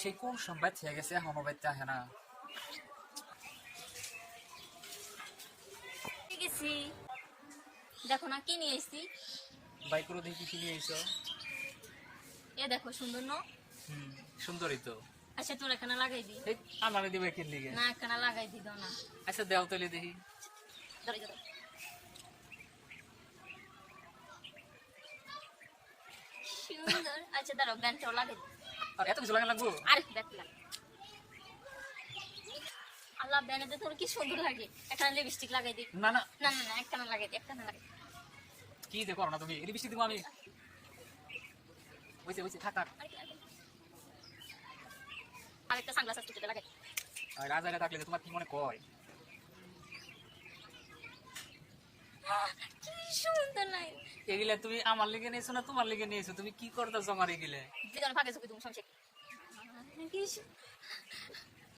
সেই কোন সময় থেকে গেছে এখনও আহে না। আছে দেখো না কি নিয়ে এসছি? বাইকেরও দেখি কি নিয়ে এসো এ দেখো সুন্দর ন? হুম সুন্দরই তো। আচ্ছা তোর এখানে লাগাই দি এই আমারে দিবে কি লিগে। না এখানে লাগাই দি দাও না। আচ্ছা দেও তাহলে দেখি। ধরে ধরো সুন্দর। আচ্ছা দাঁড়াও ব্যান্ডটাও লাগাই দি আর এত কিছু লাগা লাগবো? আরে দেখ লাগ আল্লাহ ব্যান্ডে তোর কি সুন্দর লাগে। এখানে লিপস্টিক লাগাই দি। না না। না না না একখানা লাগাই দি একখানা লাগাই কি দেখো না তুমি? বৃষ্টি দিব আমি। ওইছে ওইছে থাক থাক। আরেকটা, সানগ্লাস আছে লাগাই। আর রাজারে থাকলে তোমার কি মনে কয়? কি সুন্দর লাগে এগুলা তুমি আমার লেগে নিয়েছো না তোমার লিগে নিয়েছো তুমি কি করতেছো আমার এগুলা দুজনে ফাঁকে চোখে তুমি সমস্যা কি?